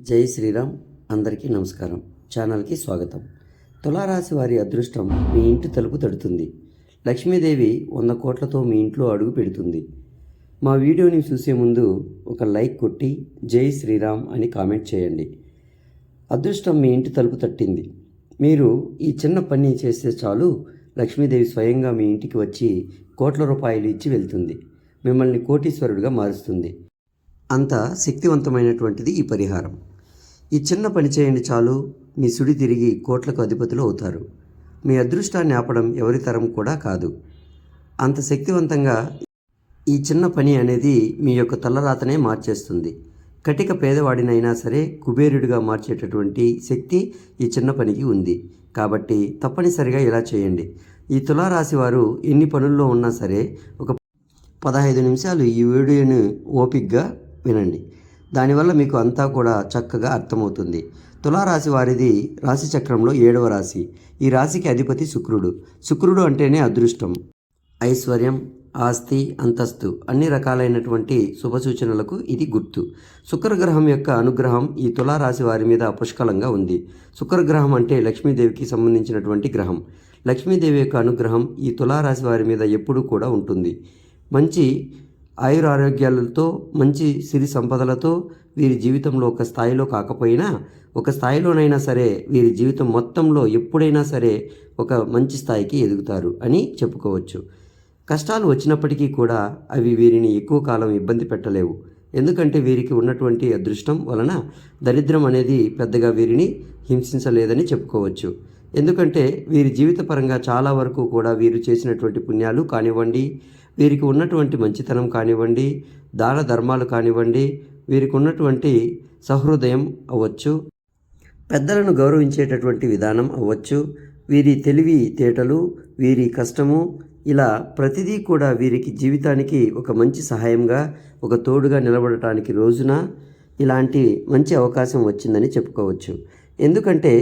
జై శ్రీరామ్. అందరికీ నమస్కారం. ఛానల్కి స్వాగతం. తులారాశి వారి అదృష్టం మీ ఇంటి తలుపు తడుతుంది. లక్ష్మీదేవి వంద కోట్లతో మీ ఇంట్లో అడుగు పెడుతుంది. మా వీడియోని చూసే ముందు ఒక లైక్ కొట్టి జై శ్రీరామ్ అని కామెంట్ చేయండి. అదృష్టం మీ ఇంటి తలుపు తట్టింది. మీరు ఈ చిన్న పని చేస్తే చాలు లక్ష్మీదేవి స్వయంగా మీ ఇంటికి వచ్చి కోట్ల రూపాయలు ఇచ్చి వెళ్తుంది. మిమ్మల్ని కోటీశ్వరుడిగా మారుస్తుంది. అంత శక్తివంతమైనటువంటిది ఈ పరిహారం. ఈ చిన్న పని చేయండి చాలు మీ సుడి తిరిగి కోట్లకు అధిపతులు అవుతారు. మీ అదృష్టాన్ని ఆపడం ఎవరి తరం కూడా కాదు. అంత శక్తివంతంగా ఈ చిన్న పని అనేది మీ యొక్క తలరాతనే మార్చేస్తుంది. కటిక పేదవాడినైనా సరే కుబేరుడిగా మార్చేటటువంటి శక్తి ఈ చిన్న పనికి ఉంది. కాబట్టి తప్పనిసరిగా ఇలా చేయండి. ఈ తులారాశి వారు ఎన్ని పనుల్లో ఉన్నా సరే ఒక పదహైదు నిమిషాలు ఈ వీడియోని ఓపిక్గా వినండి. దానివల్ల మీకు అంతా కూడా చక్కగా అర్థమవుతుంది. తులారాశి వారిది రాశి చక్రంలో ఏడవ రాశి. ఈ రాశికి అధిపతి శుక్రుడు. శుక్రుడు అంటేనే అదృష్టం. ఐశ్వర్యం ఆస్తి అంతస్తు అన్ని రకాలైనటువంటి శుభ సూచనలకు ఇది గుర్తు. శుక్రగ్రహం యొక్క అనుగ్రహం ఈ తులారాశి వారి మీద పుష్కలంగా ఉంది. శుక్రగ్రహం అంటే లక్ష్మీదేవికి సంబంధించినటువంటి గ్రహం. లక్ష్మీదేవి యొక్క అనుగ్రహం ఈ తులారాశి వారి మీద ఎప్పుడూ కూడా ఉంటుంది. మంచి ఆయుర ఆరోగ్యాలతో మంచి సిరి సంపదలతో వీరి జీవితంలో ఒక స్థాయిలో కాకపోయినా ఒక స్థాయిలోనైనా సరే వీరి జీవితం మొత్తంలో ఎప్పుడైనా సరే ఒక మంచి స్థాయికి ఎదుగుతారు అని చెప్పుకోవచ్చు. కష్టాలు వచ్చినప్పటికీ కూడా అవి వీరిని ఎక్కువ కాలం ఇబ్బంది పెట్టలేవు. ఎందుకంటే వీరికి ఉన్నటువంటి అదృష్టం వలన దరిద్రం అనేది పెద్దగా వీరిని హింసించలేదని చెప్పుకోవచ్చు. ఎందుకంటే వీరి జీవితపరంగా చాలా వరకు కూడా వీరు చేసినటువంటి పుణ్యాలు కానివ్వండి వీరికి ఉన్నటువంటి మంచితనం కానివ్వండి దాన ధర్మాలు కానివ్వండి వీరికి ఉన్నటువంటి సహృదయం అవ్వచ్చు పెద్దలను గౌరవించేటటువంటి విధానం అవ్వచ్చు వీరి తెలివి తేటలు వీరి కష్టము ఇలా ప్రతిదీ కూడా వీరికి జీవితానికి ఒక మంచి సహాయంగా ఒక తోడుగా నిలబడటానికి రోజున ఇలాంటి మంచి అవకాశం వచ్చిందని చెప్పుకోవచ్చు. ఎందుకంటే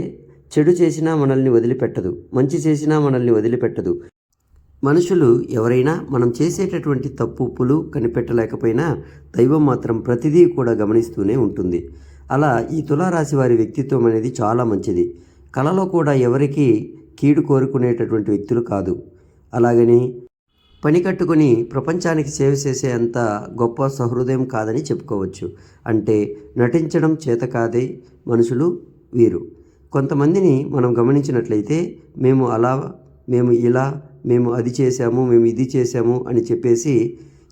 చెడు చేసినా మనల్ని వదిలిపెట్టదు మంచి చేసినా మనల్ని వదిలిపెట్టదు. మనుషులు ఎవరైనా మనం చేసేటటువంటి తప్పులు కనిపెట్టలేకపోయినా దైవం మాత్రం ప్రతిదీ కూడా గమనిస్తూనే ఉంటుంది. అలా ఈ తులారాశి వారి వ్యక్తిత్వం అనేది చాలా మంచిది. కళలో కూడా ఎవరికి కీడు కోరుకునేటటువంటి వ్యక్తులు కాదు. అలాగని పని కట్టుకుని ప్రపంచానికి సేవ చేసే అంత గొప్ప సహృదయం కాదని చెప్పుకోవచ్చు. అంటే నటించడం చేత కాదే మనుషులు వీరు. కొంతమందిని మనం గమనించినట్లయితే మేము అలా మేము ఇలా మేము అది చేశాము మేము ఇది చేశాము అని చెప్పేసి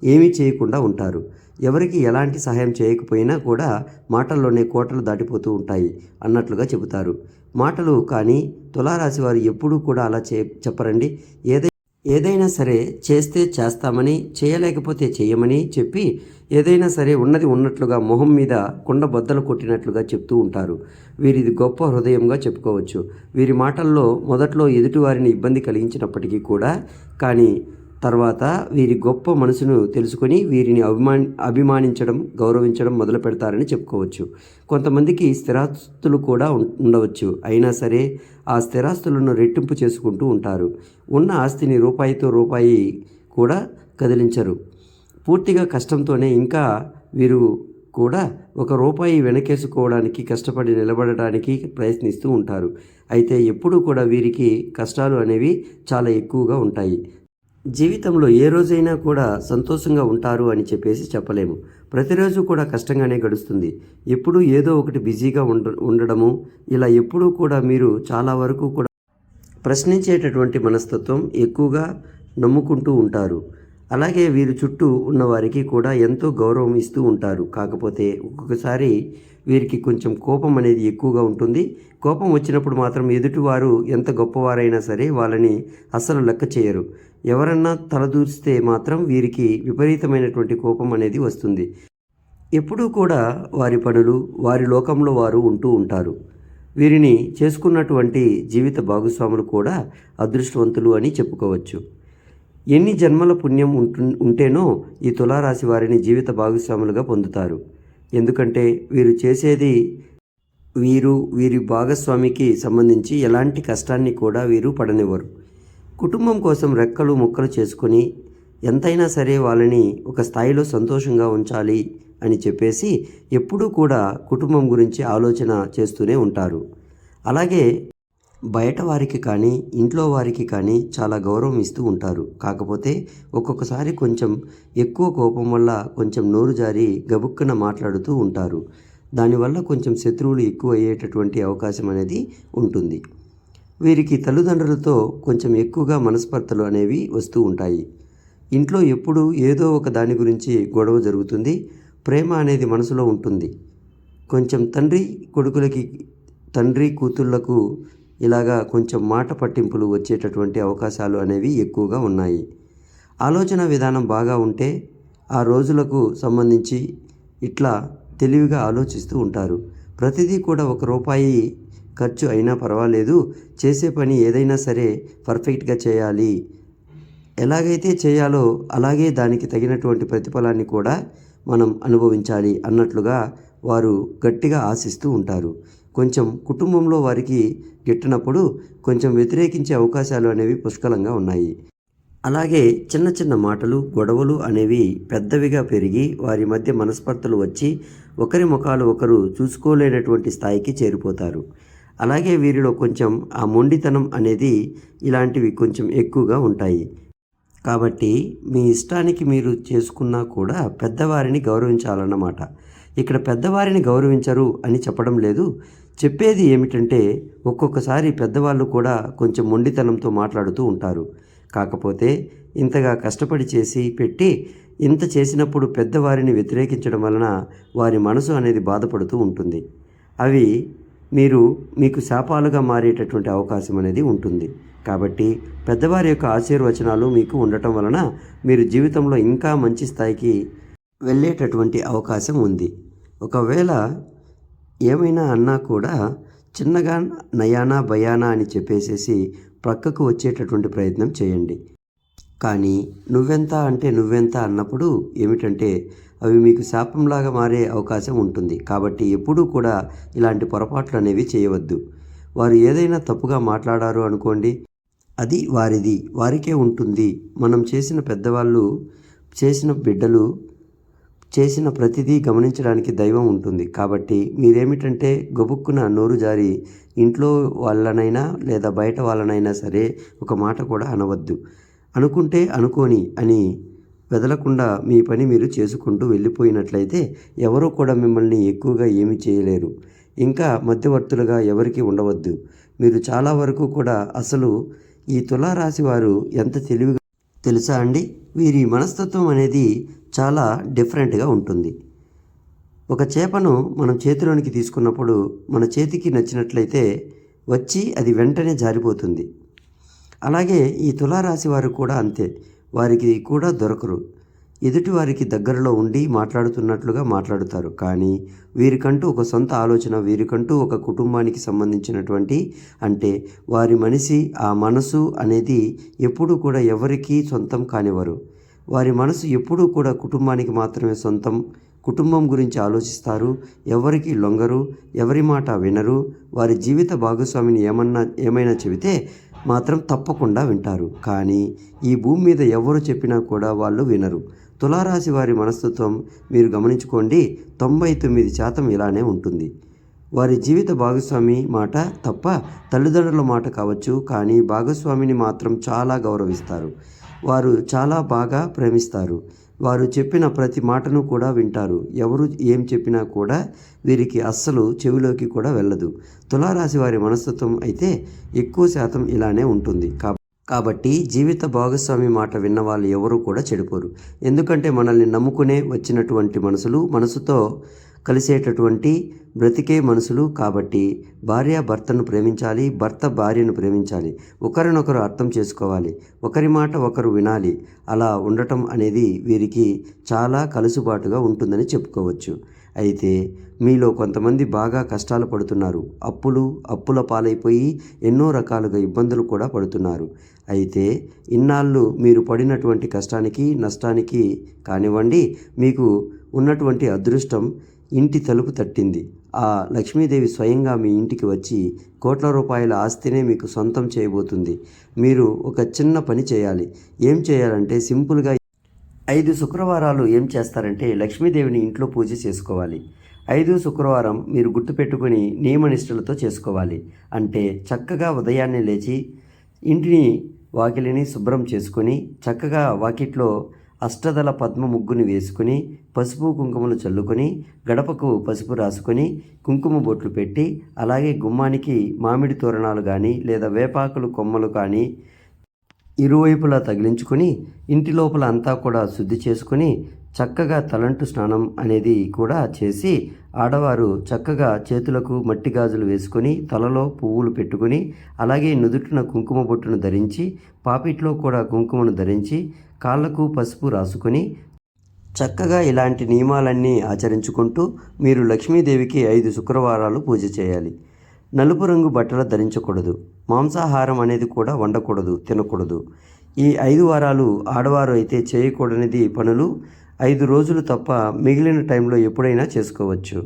ఏమీ చేయకుండా ఉంటారు. ఎవరికి ఎలాంటి సహాయం చేయకపోయినా కూడా మాటల్లోనే కోటలు దాటిపోతూ ఉంటాయి అన్నట్లుగా చెబుతారు. మాటలు కానీ తులారాశి వారు ఎప్పుడూ కూడా అలా చే చెప్పరండి. ఏదై ఏదైనా సరే చేస్తే చేస్తామని చేయలేకపోతే చేయమని చెప్పి ఏదైనా సరే ఉన్నది ఉన్నట్లుగా మొహం మీద కుండ బద్దలు కొట్టినట్లుగా చెప్తూ ఉంటారు. వీరిది గొప్ప హృదయంగా చెప్పుకోవచ్చు. వీరి మాటల్లో మొదట్లో ఎదుటివారిని ఇబ్బంది కలిగించినప్పటికీ కూడా కానీ తర్వాత వీరి గొప్ప మనసును తెలుసుకొని వీరిని అభిమాని అభిమానించడం గౌరవించడం మొదలు పెడతారని చెప్పుకోవచ్చు. కొంతమందికి స్థిరాస్తులు కూడా ఉండవచ్చు. అయినా సరే ఆ స్థిరాస్తులను రెట్టింపు చేసుకుంటూ ఉంటారు. ఉన్న ఆస్తిని రూపాయితో రూపాయి కూడా కదిలించరు. పూర్తిగా కష్టంతోనే ఇంకా వీరు కూడా ఒక రూపాయి వెనకేసుకోవడానికి కష్టపడి నిలబడడానికి ప్రయత్నిస్తూ ఉంటారు. అయితే ఎప్పుడూ కూడా వీరికి కష్టాలు అనేవి చాలా ఎక్కువగా ఉంటాయి. జీవితంలో ఏ రోజైనా కూడా సంతోషంగా ఉంటారు అని చెప్పేసి చెప్పలేము. ప్రతిరోజు కూడా కష్టంగానే గడుస్తుంది. ఎప్పుడూ ఏదో ఒకటి బిజీగా ఉండ ఉండడము ఇలా ఎప్పుడూ కూడా మీరు చాలా వరకు కూడా ప్రశ్నించేటటువంటి మనస్తత్వం ఎక్కువగా నమ్ముకుంటూ ఉంటారు. అలాగే వీరి చుట్టూ ఉన్నవారికి కూడా ఎంతో గౌరవం ఇస్తూ ఉంటారు. కాకపోతే ఒక్కొక్కసారి వీరికి కొంచెం కోపం అనేది ఎక్కువగా ఉంటుంది. కోపం వచ్చినప్పుడు మాత్రం ఎదుటివారు ఎంత గొప్పవారైనా సరే వాళ్ళని అస్సలు లెక్క చేయరు. ఎవరన్నా తలదూరిస్తే మాత్రం వీరికి విపరీతమైనటువంటి కోపం అనేది వస్తుంది. ఎప్పుడూ కూడా వారి పనులు వారి లోకంలో వారు ఉంటూ ఉంటారు. వీరిని చేసుకున్నటువంటి జీవిత భాగస్వాములు కూడా అదృష్టవంతులు అని చెప్పుకోవచ్చు. ఎన్ని జన్మల పుణ్యం ఉంటు ఉంటేనో ఈ తులారాశి వారిని జీవిత భాగస్వాములుగా పొందుతారు. ఎందుకంటే వీరు చేసేది వీరు వీరి భాగస్వామికి సంబంధించి ఎలాంటి కష్టాన్ని కూడా వీరు పడనివ్వరు. కుటుంబం కోసం రెక్కలు ముక్కలు చేసుకొని ఎంతైనా సరే వాళ్ళని ఒక స్థాయిలో సంతోషంగా ఉంచాలి అని చెప్పేసి ఎప్పుడూ కూడా కుటుంబం గురించి ఆలోచన చేస్తూనే ఉంటారు. అలాగే బయట వారికి కానీ ఇంట్లో వారికి కానీ చాలా గౌరవం ఇస్తూ ఉంటారు. కాకపోతే ఒక్కొక్కసారి కొంచెం ఎక్కువ కోపం వల్ల కొంచెం నోరు జారి గబుక్కున మాట్లాడుతూ ఉంటారు. దానివల్ల కొంచెం శత్రువులు ఎక్కువ అయ్యేటటువంటి అవకాశం అనేది ఉంటుంది. వీరికి తల్లిదండ్రులతో కొంచెం ఎక్కువగా మనస్పర్ధలు అనేవి వస్తూ ఉంటాయి. ఇంట్లో ఎప్పుడూ ఏదో ఒక దాని గురించి గొడవ జరుగుతుంది. ప్రేమ అనేది మనసులో ఉంటుంది. కొంచెం తండ్రి కొడుకులకి తండ్రి కూతుళ్ళకు ఇలాగా కొంచెం మాట పట్టింపులు వచ్చేటటువంటి అవకాశాలు అనేవి ఎక్కువగా ఉన్నాయి. ఆలోచన విధానం బాగా ఉంటే ఆ రోజులకు సంబంధించి ఇట్లా తెలివిగా ఆలోచిస్తూ ఉంటారు. ప్రతిదీ కూడా ఒక రూపాయి ఖర్చు అయినా పర్వాలేదు. చేసే పని ఏదైనా సరే పర్ఫెక్ట్గా చేయాలి. ఎలాగైతే చేయాలో అలాగే దానికి తగినటువంటి ప్రతిఫలాన్ని కూడా మనం అనుభవించాలి అన్నట్లుగా వారు గట్టిగా ఆశిస్తూ ఉంటారు. కొంచెం కుటుంబంలో వారికి గిట్టనప్పుడు కొంచెం వ్యతిరేకించే అవకాశాలు అనేవి పుష్కలంగా ఉన్నాయి. అలాగే చిన్న చిన్న మాటలు గొడవలు అనేవి పెద్దవిగా పెరిగి వారి మధ్య మనస్పర్ధలు వచ్చి ఒకరి ముఖాలు ఒకరు చూసుకోలేనటువంటి స్థాయికి చేరిపోతారు. అలాగే వీరిలో కొంచెం ఆ మొండితనం అనేది ఇలాంటివి కొంచెం ఎక్కువగా ఉంటాయి. కాబట్టి మీ ఇష్టానికి మీరు చేసుకున్నా కూడా పెద్దవారిని గౌరవించాలన్నమాట. ఇక్కడ పెద్దవారిని గౌరవించరు అని చెప్పడం లేదు. చెప్పేది ఏమిటంటే ఒక్కొక్కసారి పెద్దవాళ్ళు కూడా కొంచెం మొండితనంతో మాట్లాడుతూ ఉంటారు. కాకపోతే ఇంతగా కష్టపడి చేసి పెట్టి ఇంత చేసినప్పుడు పెద్దవారిని వ్యతిరేకించడం వలన వారి మనసు అనేది బాధపడుతూ ఉంటుంది. అవి మీరు మీకు శాపాలుగా మారేటటువంటి అవకాశం అనేది ఉంటుంది. కాబట్టి పెద్దవారి యొక్క ఆశీర్వచనాలు మీకు ఉండటం వలన మీరు జీవితంలో ఇంకా మంచి స్థాయికి వెళ్ళేటటువంటి అవకాశం ఉంది. ఒకవేళ ఏమైనా అన్నా కూడా చిన్నగా నయానా భయానా అని చెప్పేసేసి ప్రక్కకు వచ్చేటటువంటి ప్రయత్నం చేయండి. కానీ నువ్వెంత అంటే నువ్వెంత అన్నప్పుడు ఏమిటంటే అవి మీకు శాపంలాగా మారే అవకాశం ఉంటుంది. కాబట్టి ఎప్పుడూ కూడా ఇలాంటి పొరపాట్లు అనేవి చేయవద్దు. వారు ఏదైనా తప్పుగా మాట్లాడారు అనుకోండి అది వారిది వారికే ఉంటుంది. మనం చేసిన పెద్దవాళ్ళు చేసిన బిడ్డలు చేసిన ప్రతిదీ గమనించడానికి దైవం ఉంటుంది. కాబట్టి మీరేమిటంటే గబుక్కున నోరు జారి ఇంట్లో వాళ్ళనైనా లేదా బయట వాళ్ళనైనా సరే ఒక మాట కూడా అనవద్దు. అనుకుంటే అనుకోని అని వెదలకుండా మీ పని మీరు చేసుకుంటూ వెళ్ళిపోయినట్లయితే ఎవరూ కూడా మిమ్మల్ని ఎక్కువగా ఏమీ చేయలేరు. ఇంకా మధ్యవర్తులుగా ఎవరికి ఉండవద్దు. మీరు చాలా వరకు కూడా అసలు ఈ తులారాశి వారు ఎంత తెలివిగా తెలుసా అండి? వీరి మనస్తత్వం అనేది చాలా డిఫరెంట్గా ఉంటుంది. ఒక చేపను మనం చేతిలోనికి తీసుకున్నప్పుడు మన చేతికి నచ్చినట్లయితే వచ్చి అది వెంటనే జారిపోతుంది. అలాగే ఈ తులారాశి వారు కూడా అంతే. వారికి కూడా దొరకరు. ఎదుటి వారికి దగ్గరలో ఉండి మాట్లాడుతున్నట్లుగా మాట్లాడుతారు. కానీ వీరికంటూ ఒక సొంత ఆలోచన వీరికంటూ ఒక కుటుంబానికి సంబంధించినటువంటి అంటే వారి మనిషి ఆ మనసు అనేది ఎప్పుడూ కూడా ఎవరికీ సొంతం కానివారు వారి మనసు ఎప్పుడూ కూడా కుటుంబానికి మాత్రమే సొంతం. కుటుంబం గురించి ఆలోచిస్తారు. ఎవరికి లొంగరు ఎవరి మాట వినరు వారి జీవిత భాగస్వామిని ఏమన్నా ఏమైనా చెబితే మాత్రం తప్పకుండా వింటారు. కానీ ఈ భూమి మీద ఎవరు చెప్పినా కూడా వాళ్ళు వినరు. తులారాశి వారి మనస్తత్వం మీరు గమనించుకోండి తొంభై తొమ్మిది శాతం ఇలానే ఉంటుంది. వారి జీవిత భాగస్వామి మాట తప్ప తల్లిదండ్రుల మాట కావచ్చు కానీ భాగస్వామిని మాత్రం చాలా గౌరవిస్తారు. వారు చాలా బాగా ప్రేమిస్తారు. వారు చెప్పిన ప్రతి మాటను కూడా వింటారు. ఎవరు ఏం చెప్పినా కూడా వీరికి అస్సలు చెవిలోకి కూడా వెళ్ళదు. తులారాశి వారి మనస్తత్వం అయితే ఎక్కువ శాతం ఇలానే ఉంటుంది. కా కాబట్టి జీవిత భాగస్వామి మాట విన్న వాళ్ళు ఎవరు కూడా చెడిపోరు. ఎందుకంటే మనల్ని నమ్ముకునే వచ్చినటువంటి మనసులు మనసుతో కలిసేటటువంటి బ్రతికే మనసులు కాబట్టి భార్య భర్తను ప్రేమించాలి భర్త భార్యను ప్రేమించాలి. ఒకరినొకరు అర్థం చేసుకోవాలి. ఒకరి మాట ఒకరు వినాలి. అలా ఉండటం అనేది వీరికి చాలా కలుసుబాటుగా ఉంటుందని చెప్పుకోవచ్చు. అయితే మీలో కొంతమంది బాగా కష్టాలు పడుతున్నారు. అప్పులు అప్పుల పాలైపోయి ఎన్నో రకాలుగా ఇబ్బందులు కూడా పడుతున్నారు. అయితే ఇన్నాళ్ళు మీరు పడినటువంటి కష్టానికి నష్టానికి కానివ్వండి మీకు ఉన్నటువంటి అదృష్టం ఇంటి తలుపు తట్టింది. ఆ లక్ష్మీదేవి స్వయంగా మీ ఇంటికి వచ్చి కోట్ల రూపాయల ఆస్తినే మీకు సొంతం చేయబోతుంది. మీరు ఒక చిన్న పని చేయాలి. ఏం చేయాలంటే సింపుల్గా ఐదు శుక్రవారాలు ఏం చేస్తారంటే లక్ష్మీదేవిని ఇంట్లో పూజ చేసుకోవాలి. ఐదు శుక్రవారం మీరు గుర్తుపెట్టుకుని నియమనిష్టలతో చేసుకోవాలి. అంటే చక్కగా ఉదయాన్నే లేచి ఇంటిని వాకిలిని శుభ్రం చేసుకొని చక్కగా వాకిట్లో అష్టదళ పద్మ ముగ్గుని వేసుకుని పసుపు కుంకుమలు చల్లుకొని గడపకు పసుపు రాసుకొని కుంకుమ బొట్లు పెట్టి అలాగే గుమ్మానికి మామిడి తోరణాలు కానీ లేదా వేపాకులు కొమ్మలు కానీ ఇరువైపులా తగిలించుకొని ఇంటి లోపల అంతా కూడా శుద్ధి చేసుకొని చక్కగా తలంటు స్నానం అనేది కూడా చేసి ఆడవారు చక్కగా చేతులకు మట్టి గాజులు వేసుకొని తలలో పువ్వులు పెట్టుకొని అలాగే నుదుటిన కుంకుమ బొట్టును ధరించి పాపిట్లో కూడా కుంకుమను ధరించి కాళ్ళకు పసుపు రాసుకొని చక్కగా ఇలాంటి నియమాలన్నీ ఆచరించుకుంటూ మీరు లక్ష్మీదేవికి ఐదు శుక్రవారాలు పూజ చేయాలి. నలుపు రంగు బట్టలు ధరించకూడదు. మాంసాహారం అనేది కూడా వండకూడదు తినకూడదు. ఈ ఐదు వారాలు ఆడవారు అయితే చేయకూడనిది పనులు ఐదు రోజులు తప్ప మిగిలిన టైంలో ఎప్పుడైనా చేసుకోవచ్చు.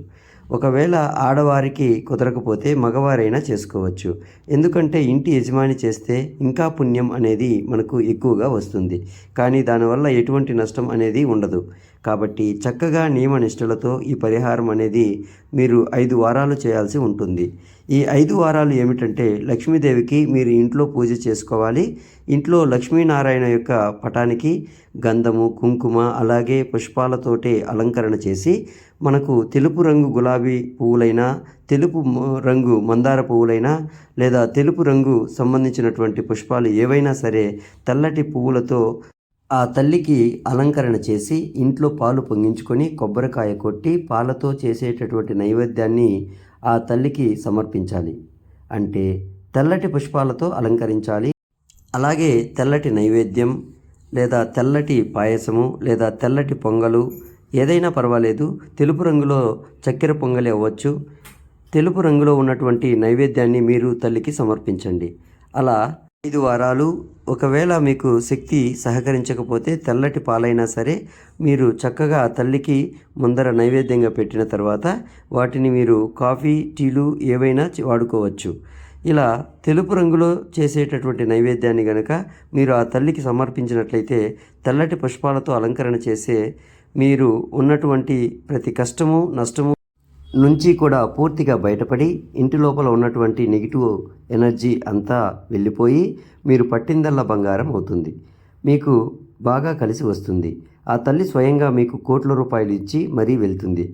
ఒకవేళ ఆడవారికి కుదరకపోతే మగవారైనా చేసుకోవచ్చు. ఎందుకంటే ఇంటి యజమాని చేస్తే ఇంకా పుణ్యం అనేది మనకు ఎక్కువగా వస్తుంది. కానీ దానివల్ల ఎటువంటి నష్టం అనేది ఉండదు. కాబట్టి చక్కగా నియమ నిష్టలతో ఈ పరిహారం అనేది మీరు ఐదు వారాలు చేయాల్సి ఉంటుంది. ఈ ఐదు వారాలు ఏమిటంటే లక్ష్మీదేవికి మీరు ఇంట్లో పూజ చేసుకోవాలి. ఇంట్లో లక్ష్మీనారాయణ యొక్క పటానికి గంధము కుంకుమ అలాగే పుష్పాలతోటి అలంకరణ చేసి మనకు తెలుపు రంగు గులాబీ పువ్వులైనా తెలుపు రంగు మందార పువ్వులైనా లేదా తెలుపు రంగు సంబంధించినటువంటి పుష్పాలు ఏవైనా సరే తెల్లటి పువ్వులతో ఆ తల్లికి అలంకరణ చేసి ఇంట్లో పాలు పొంగించుకొని కొబ్బరికాయ కొట్టి పాలతో చేసేటటువంటి నైవేద్యాన్ని ఆ తల్లికి సమర్పించాలి. అంటే తెల్లటి పుష్పాలతో అలంకరించాలి. అలాగే తెల్లటి నైవేద్యం లేదా తెల్లటి పాయసము లేదా తెల్లటి పొంగలు ఏదైనా పర్వాలేదు. తెలుపు రంగులో చక్కెర పొంగలి అవ్వచ్చు. తెలుపు రంగులో ఉన్నటువంటి నైవేద్యాన్ని మీరు తల్లికి సమర్పించండి. అలా ఐదు వారాలు ఒకవేళ మీకు శక్తి సహకరించకపోతే తెల్లటి పాలైనా సరే మీరు చక్కగా ఆ తల్లికి ముందర నైవేద్యంగా పెట్టిన తర్వాత వాటిని మీరు కాఫీ టీలు ఏవైనా వాడుకోవచ్చు. ఇలా తెలుపు రంగులో చేసేటటువంటి నైవేద్యాన్ని గనక మీరు ఆ తల్లికి సమర్పించినట్లయితే తెల్లటి పుష్పాలతో అలంకరణ చేసే మీరు ఉన్నటువంటి ప్రతి కష్టము నష్టము నుంచి కూడా పూర్తిగా బయటపడి ఇంటి లోపల ఉన్నటువంటి నెగిటివ్ ఎనర్జీ అంతా వెళ్ళిపోయి మీరు పట్టిందల్లా బంగారం అవుతుంది. మీకు బాగా కలిసి వస్తుంది. ఆ తల్లి స్వయంగా మీకు కోట్ల రూపాయలు ఇచ్చి మరీ వెళ్తుంది.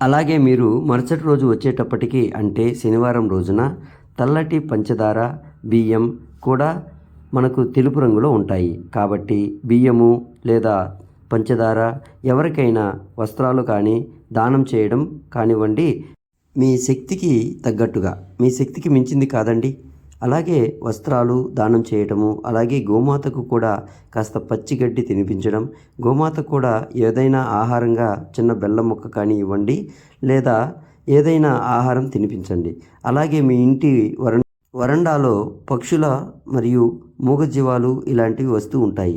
అలాగే మీరు మరుసటి రోజు వచ్చేటప్పటికి అంటే శనివారం రోజున తెల్లటి పంచదార బియ్యం కూడా మనకు తెలుపు రంగులో ఉంటాయి. కాబట్టి బియ్యము లేదా పంచదార ఎవరికైనా వస్త్రాలు కానీ దానం చేయడం కానివ్వండి మీ శక్తికి తగ్గట్టుగా మీ శక్తికి మించింది కాదండి. అలాగే వస్త్రాలు దానం చేయటము అలాగే గోమాతకు కూడా కాస్త పచ్చిగడ్డి తినిపించడం గోమాతకు కూడా ఏదైనా ఆహారంగా చిన్న బెల్లం ముక్క కానీ ఇవ్వండి లేదా ఏదైనా ఆహారం తినిపించండి. అలాగే మీ ఇంటి వరం వరండాలో పక్షుల మరియు మూగజీవాలు ఇలాంటివి వస్తూ ఉంటాయి.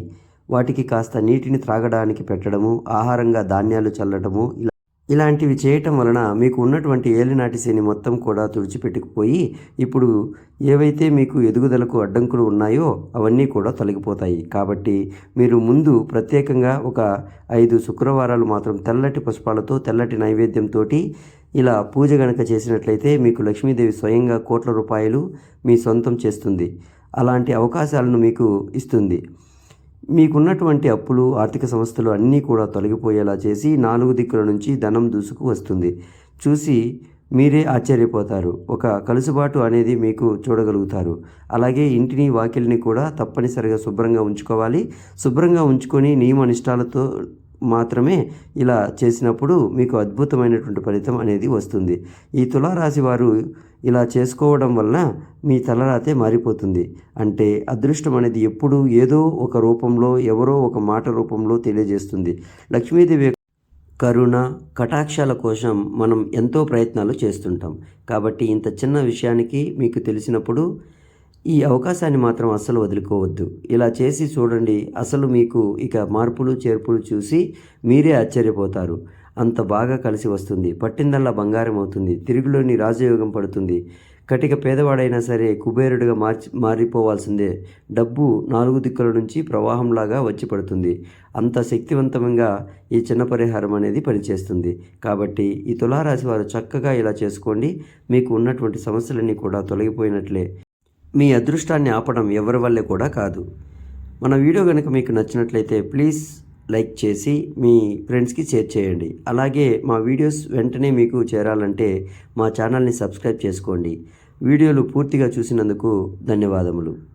వాటికి కాస్త నీటిని త్రాగడానికి పెట్టడము ఆహారంగా ధాన్యాలు చల్లడము ఇలా ఇలాంటివి చేయటం వలన మీకు ఉన్నటువంటి ఏలినాటి శని మొత్తం కూడా తుడిచిపెట్టుకుపోయి ఇప్పుడు ఏవైతే మీకు ఎదుగుదలకు అడ్డంకులు ఉన్నాయో అవన్నీ కూడా తొలగిపోతాయి. కాబట్టి మీరు ముందు ప్రత్యేకంగా ఒక ఐదు శుక్రవారాలు మాత్రం తెల్లటి పుష్పాలతో తెల్లటి నైవేద్యంతో ఇలా పూజ గనక చేసినట్లయితే మీకు లక్ష్మీదేవి స్వయంగా కోట్ల రూపాయలు మీ సొంతం చేస్తుంది. అలాంటి అవకాశాలను మీకు ఇస్తుంది. మీకున్నటువంటి అప్పులు ఆర్థిక సమస్యలు అన్నీ కూడా తొలగిపోయేలా చేసి నాలుగు దిక్కుల నుంచి ధనం దూసుకు వస్తుంది. చూసి మీరే ఆశ్చర్యపోతారు. ఒక కలుసుబాటు అనేది మీకు చూడగలుగుతారు. అలాగే ఇంటిని వాకిల్ని కూడా తప్పనిసరిగా శుభ్రంగా ఉంచుకోవాలి. శుభ్రంగా ఉంచుకొని నియమ నిష్టాలతో మాత్రమే ఇలా చేసినప్పుడు మీకు అద్భుతమైనటువంటి ఫలితం అనేది వస్తుంది. ఈ తులారాశి వారు ఇలా చేసుకోవడం వలన మీ తలరాతే మారిపోతుంది. అంటే అదృష్టం అనేది ఎప్పుడూ ఏదో ఒక రూపంలో ఎవరో ఒక మాట రూపంలో తెలియజేస్తుంది. లక్ష్మీదేవి కరుణ కటాక్షాల కోసం మనం ఎంతో ప్రయత్నాలు చేస్తుంటాం. కాబట్టి ఇంత చిన్న విషయానికి మీకు తెలిసినప్పుడు ఈ అవకాశాన్ని మాత్రం అస్సలు వదులుకోవద్దు. ఇలా చేసి చూడండి అసలు మీకు ఇక మార్పులు చేర్పులు చూసి మీరే ఆశ్చర్యపోతారు. అంత బాగా కలిసి వస్తుంది. పట్టిందల్లా బంగారం అవుతుంది. తిరుగులోని రాజయోగం పడుతుంది. కటిక పేదవాడైనా సరే కుబేరుడిగా మార్చి మారిపోవాల్సిందే. డబ్బు నాలుగు దిక్కుల నుంచి ప్రవాహంలాగా వచ్చి పడుతుంది. అంత శక్తివంతంగా ఈ చిన్న పరిహారం అనేది పనిచేస్తుంది. కాబట్టి ఈ తులారాశి వారు చక్కగా ఇలా చేసుకోండి. మీకు ఉన్నటువంటి సమస్యలన్నీ కూడా తొలగిపోయినట్లే. మీ అదృష్టాన్ని ఆపడం ఎవరి వల్లే కూడా కాదు. మన వీడియో కనుక మీకు నచ్చినట్లయితే ప్లీజ్ లైక్ చేసి మీ ఫ్రెండ్స్కి షేర్ చేయండి. అలాగే మా వీడియోస్ వెంటనే మీకు చేరాలంటే మా ఛానల్ని సబ్స్క్రైబ్ చేసుకోండి. వీడియోలు పూర్తిగా చూసినందుకు ధన్యవాదములు.